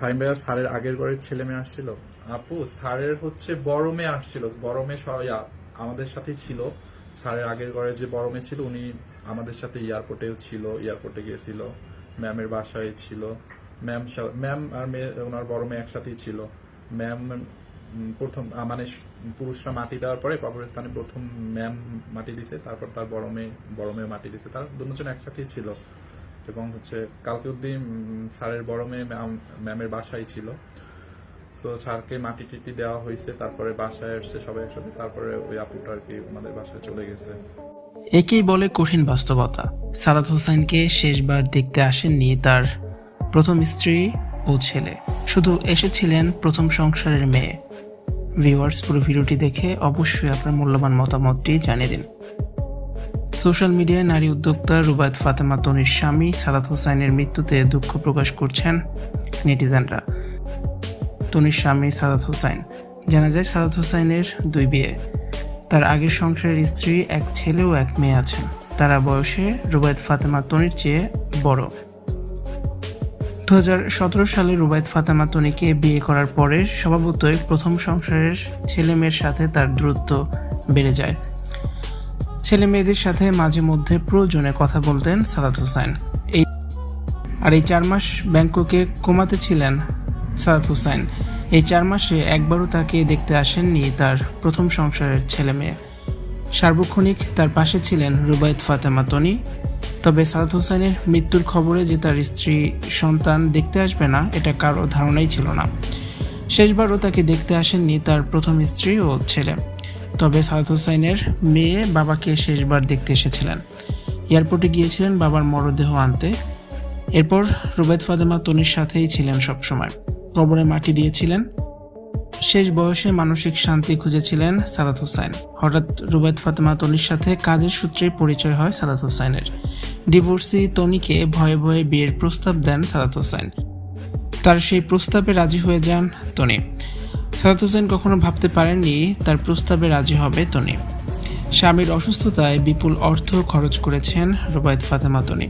ফাহিম ভাইয়া স্যারের আগের ঘরের ছেলে মেয়ে আসছিল। আপু, স্যারের হচ্ছে বড় মেয়ে আসছিল। বড় মেয়ে আমাদের সাথেই ছিল। স্যারের আগের ঘরে যে বড় মেয়ে ছিল, উনি আমাদের সাথে এয়ারপোর্টেও ছিল, এয়ারপোর্টে গিয়েছিল। ম্যামের বাসায় ছিল। ম্যাম ম্যাম আর মেয়ে, ওনার বড় মেয়ে একসাথেই ছিল। ম্যাম প্রথম মানে পুরুষরা মাটি দেওয়ার পরে কবরস্থানে প্রথম ম্যাম মাটি দিছে, তারপর তার বড় মেয়ে বড় মেয়ে মাটি দিছে। তার দুজন একসাথেই ছিল। এবং হচ্ছে কালকে অব্দি স্যারের বড় মেয়ে ম্যামের বাসায় ছিল। তো স্যারকে মাটি টিটি দেওয়া হয়েছে, তারপরে বাসায় এসছে সবাই একসাথে, তারপরে ওই আপুটা আর কি আমাদের বাসায় চলে গেছে। একেই বলে কঠিন বাস্তবতা। সাদাত হোসেনকে শেষবার দেখতে আসেননি তার প্রথম স্ত্রী ও ছেলে। শুধু এসেছিলেন প্রথম সংসারের মেয়ে। ভিউয়ার্স, পুরো ভিডিওটি দেখে অবশ্যই আপনার মূল্যবান মতামতটি জানিয়ে দিন। সোশ্যাল মিডিয়ায় নারী উদ্যোক্তা রুবায়ত ফাতেমা তনির স্বামী সাদাত হোসাইনের মৃত্যুতে দুঃখ প্রকাশ করছেন নেটিজেনরা। তনির স্বামী সাদাত হোসাইন। জানা যায় সাদাত হোসাইনের দুই বিয়ে। তার আগের সংসারের স্ত্রী, এক ছেলে ও এক মেয়ে আছেন। তারা বয়সে রুবায়ত ফাতেমা তনির চেয়ে বড়। দু হাজার সতেরো সালে রুবায়ত ফাতেমা তনিকে বিয়ে করার পরে স্বভাবতই প্রথম সংসারের ছেলে মেয়ের সাথে তার দূরত্ব বেড়ে যায়। ছেলে মেয়েদের সাথে মাঝে মধ্যে প্রয়োজনে কথা বলতেন সাদাত হোসেন। এই আর এই চার মাস ব্যাংককে কমাতে ছিলেন সাদাত হোসেন। এই চার মাসে একবারও তাকে দেখতে আসেননি তার প্রথম সংসারের ছেলে মেয়ে। সার্বক্ষণিক তার পাশে ছিলেন রুবায়ত ফাতেমা তনি। তবে সাদাত হোসেনের মৃত্যুর খবরে যে তার স্ত্রী, সন্তান দেখতে আসবে না, এটা কারও ধারণাই ছিল না। শেষবারও তাকে দেখতে আসেননি তার প্রথম স্ত্রী ও ছেলে। তবে সাদাত হোসেনের মেয়ে বাবাকে শেষবার দেখতে এসেছিলেন। এয়ারপোর্টে গিয়েছিলেন বাবার মরদেহ আনতে। এরপর রুবেদ ফাতেমা তনির সাথেই ছিলেন সবসময়। কবরে মাটি দিয়েছিলেন। শেষ বয়সে মানসিক শান্তি খুঁজেছিলেন সাদাত হোসাইন। হঠাৎ রুবেদ ফাতেমা তনির সাথে কাজের সূত্রে পরিচয় হয় সাদাত হোসাইনের। ডিভোর্সি তনিকে ভয়ে ভয়ে বিয়ের প্রস্তাব দেন সাদাত হোসাইন। তার সেই প্রস্তাবে রাজি হয়ে যান তনি। সাদাত হোসেন কখনো ভাবতে পারেননি, তার প্রস্তাবে রাজি হবে তনি। স্বামীর অসুস্থতায় বিপুল অর্থ খরচ করেছেন রুবায়ত ফাতেমা তনি।